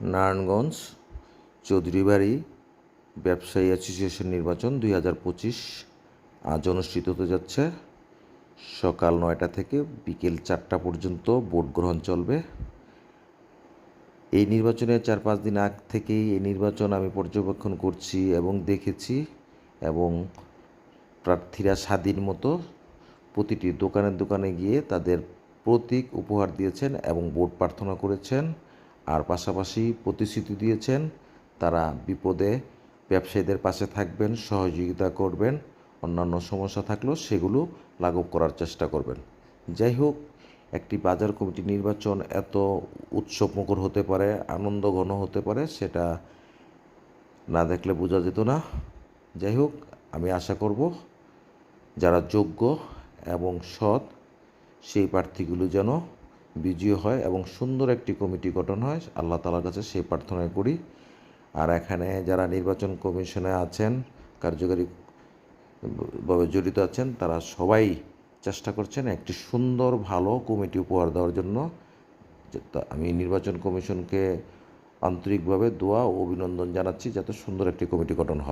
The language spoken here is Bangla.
নারায়ণগঞ্জ, চৌধুরীবাড়ি, ব্যবসায়ী অ্যাসোসিয়েশন নির্বাচন দুই হাজার পঁচিশ। আজ অনুষ্ঠিত হতে যাচ্ছে। সকাল নয়টা থেকে বিকেল চারটা পর্যন্ত ভোট গ্রহণ চলবে। এই নির্বাচনের চার পাঁচ দিন আগ থেকেই এই নির্বাচন আমি পর্যবেক্ষণ করছি এবং দেখেছি এবং প্রার্থীরা স্বাধীন মতো প্রতিটি দোকানে দোকানে গিয়ে তাদের প্রতীক উপহার দিয়েছেন এবং ভোট প্রার্থনা করেছেন। আর পাশাপাশি প্রতিশ্রুতি দিয়েছেন, তারা বিপদে ব্যবসায়ীদের পাশে থাকবেন, সহযোগিতা করবেন, অন্যান্য সমস্যা থাকলেও সেগুলো লাঘব করার চেষ্টা করবেন। যাই হোক, একটি বাজার কমিটি নির্বাচন এত উৎসবমুখর হতে পারে আনন্দ ঘন হতে পারে, সেটা না দেখলে বোঝা যেত না। যাই হোক, আমি আশা করব যারা যোগ্য এবং সৎ, সেই প্রার্থীগুলো যেন বিজয়ী হয় এবং সুন্দর একটি কমিটি গঠন হয়। আল্লাহ তালার কাছে সেই প্রার্থনা করি। আর এখানে যারা নির্বাচন কমিশনে আছেন, কার্যকারী ভাবে জড়িত আছেন, তারা সবাই চেষ্টা করছেন একটি সুন্দর, ভালো কমিটি উপহার দেওয়ার জন্য। আমি নির্বাচন কমিশনকে আন্তরিকভাবে দোয়া ও অভিনন্দন জানাচ্ছি, যাতে সুন্দর একটি কমিটি গঠন হয়।